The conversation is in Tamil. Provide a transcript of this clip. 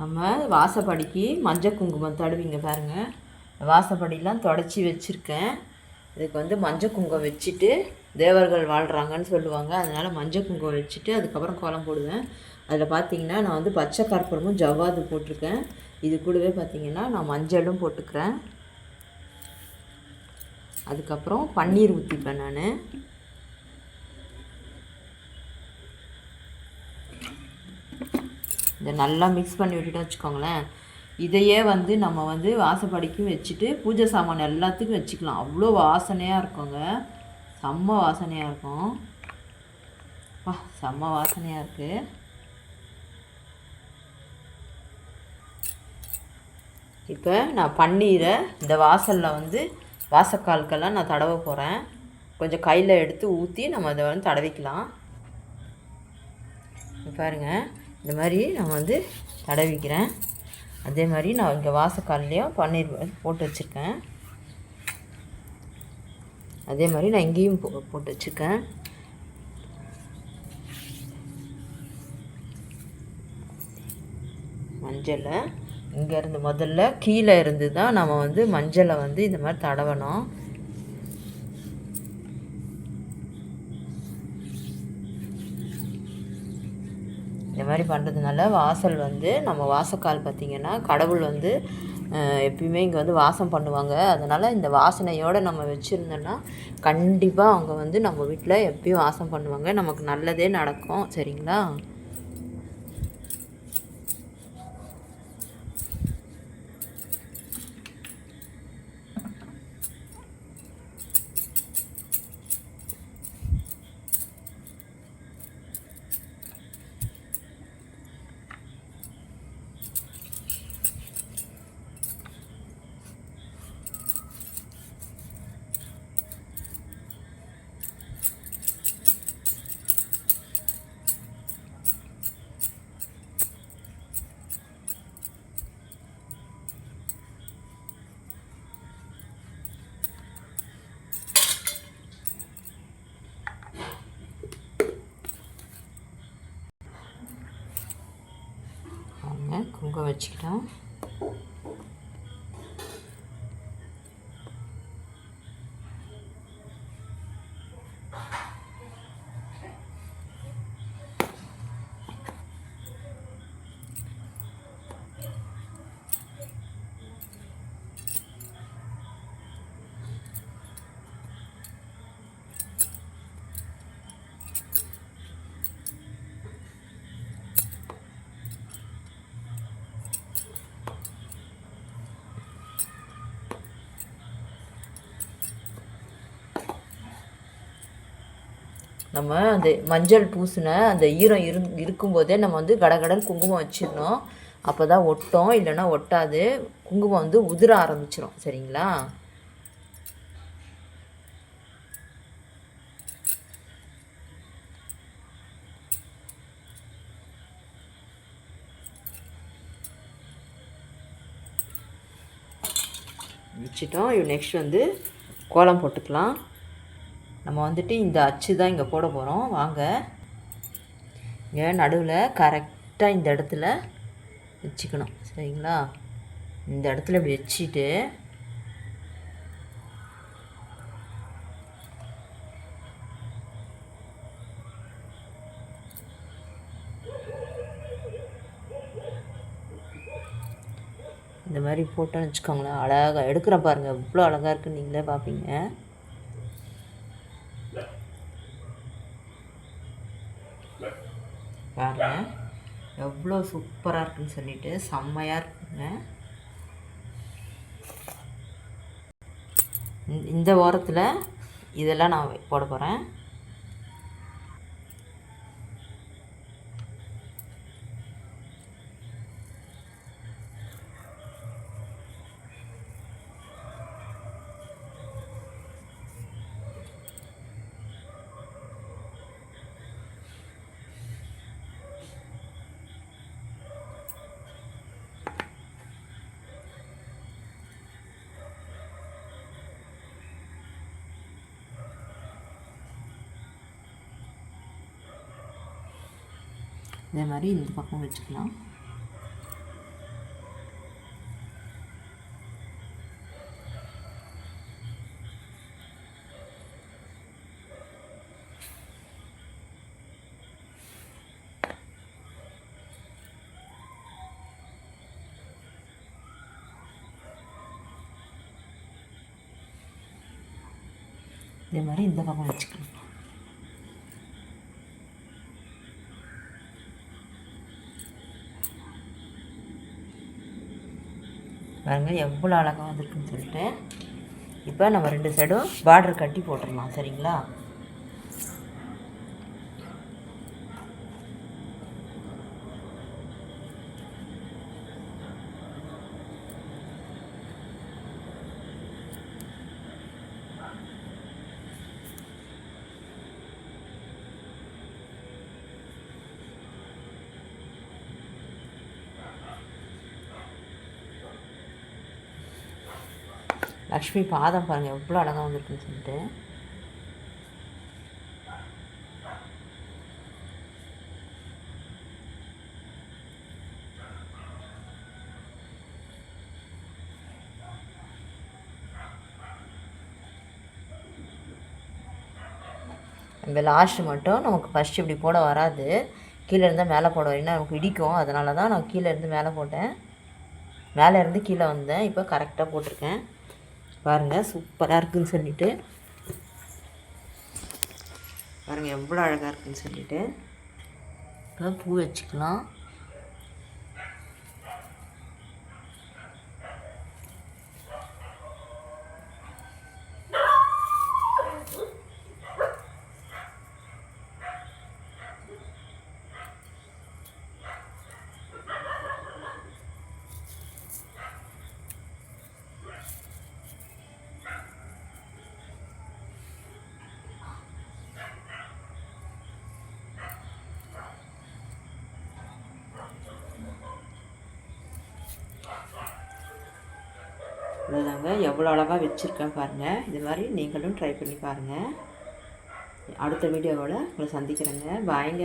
நம்ம வாசப்படிக்கு மஞ்சள் குங்குமம் தடுவிங்க பாருங்கள் வாசப்படிலாம் தொடச்சி வச்சுருக்கேன். இதுக்கு வந்து மஞ்சள் குங்குமம் வச்சுட்டு தேவர்கள் வாழ்கிறாங்கன்னு சொல்லுவாங்க. அதனால் மஞ்சள் குங்குமம் வச்சுட்டு அதுக்கப்புறம் கோலம் போடுவேன். அதில் பார்த்தீங்கன்னா நான் வந்து பச்சை கற்பூரமும் ஜவ்வாது போட்டிருக்கேன். இது கூடவே பார்த்தீங்கன்னா நான் மஞ்சளும் போட்டுக்கிறேன். அதுக்கப்புறம் பன்னீர் ஊற்றிப்பேன் நான். இதை நல்லா மிக்ஸ் பண்ணி விட்டுட்டோம் வச்சுக்கோங்களேன். இதையே வந்து நம்ம வந்து வாசப்படிக்கும் வச்சுட்டு பூஜை சாமான் எல்லாத்துக்கும் வச்சுக்கலாம். அவ்வளோ வாசனையாக இருக்குங்க. செம்ம வாசனையாக இருக்கும். வா செம்ம வாசனையாக இருக்குது இப்போ நான் பன்னீரை இந்த வாசலில் வந்து வாசக்கால்கெல்லாம் நான் தடவ போகிறேன் கொஞ்சம் கையில் எடுத்து ஊற்றி நம்ம அதை வந்து தடவிக்கலாம். பாருங்கள் பாருங்க. இந்த மாதிரி நான் வந்து தடவிக்கிறேன். அதே மாதிரி நான் இங்கே வாசக்கால்லையும் பன்னீர் போட்டு வச்சுருக்கேன். அதே மாதிரி நான் இங்கேயும் போ போட்டு வச்சுருக்கேன். மஞ்சளை. இங்கேருந்து முதல்ல கீழே இருந்து தான் நம்ம வந்து மஞ்சளை வந்து இந்த மாதிரி தடவணும். மாதிரி பண்ணுறதுனால வாசல் வந்து நம்ம வாசக்கால் பார்த்திங்கன்னா கடவுள் வந்து எப்பயுமே இங்கே வந்து வாசம் பண்ணுவாங்க. அதனால் இந்த வாசனையோடு நம்ம வச்சுருந்தோன்னா கண்டிப்பாக அவங்க வந்து நம்ம வீட்டில் எப்பயும் வாசம் பண்ணுவாங்க. நமக்கு நல்லதே நடக்கும். சரிங்களா? வச்சுக்கிட்டோம். நம்ம அந்த மஞ்சள் பூசின அந்த ஈரம் இரு இருக்கும்போதே நம்ம வந்து கடகடன் குங்குமம் வச்சிடணும். அப்போ தான் ஒட்டும் இல்லைன்னா ஒட்டாது. குங்குமம் வந்து உதிர ஆரம்பிச்சிடும் சரிங்களா? வச்சுட்டோம். நெக்ஸ்ட் வந்து கோலம் போட்டுக்கலாம். நம்ம வந்துட்டு இந்த அச்சு தான் இங்கே போட போகிறோம் வாங்க. இங்கே நடுவில் கரெக்டாக இந்த இடத்துல வச்சுக்கணும். சரிங்களா? இந்த இடத்துல இப்படி வச்சுட்டு இந்த மாதிரி போட்டோன்னு வச்சுக்கோங்களேன். அழகாக எடுக்கிறேன் பாருங்கள் இவ்வளோ அழகாக இருக்குன்னு நீங்களே பார்ப்பீங்க பாருங்க. எவ்வளோ சூப்பராக இருக்குன்னு சொல்லிட்டு செம்மையாக இருக்குங்க. இந்த- இந்த ஓரத்தில் இதெல்லாம் நான் போட போகிறேன் இதே மாதிரி இந்த பக்கம் வச்சுக்கலாம். இதே மாதிரி இந்த பக்கம் வச்சுக்கலாம். பாருங்கள் எவ்வளோ அழகாக வந்திருக்குன்னு சொல்லிட்டு. இப்போ நம்ம ரெண்டு சைடும் பார்டர் கட்டி போட்டுடலாம் சரிங்களா? லக்ஷ்மி பாதம் பாருங்கள் எவ்வளோ அழகாக வந்திருக்குன்னு சொல்லிட்டு. இந்த லாஸ்ட் மட்டும் நமக்கு ஃபஸ்ட்டு இப்படி போட வராது. கீழே இருந்தால் மேலே போட ஏன்னா நமக்கு இடிக்கும். அதனால தான் நான் கீழே இருந்து மேலே போட்டேன். மேலே இருந்து கீழே வந்தேன். இப்போ கரெக்டாக போட்டிருக்கேன். பாருங்கள் சூப்பராக இருக்குன்னு சொல்லிட்டு. பாருங்கள் எவ்வளோ அழகாக இருக்குன்னு சொல்லிட்டு. இப்போ பூ வச்சுக்கலாம். இவ்வளோதாங்க எவ்வளோ அழகாக வச்சுருக்கேன் பாருங்கள் இது மாதிரி நீங்களும் ட்ரை பண்ணி பாருங்கள் அடுத்த வீடியோவோட உங்களை சந்திக்கிறேங்க. பாய்ங்க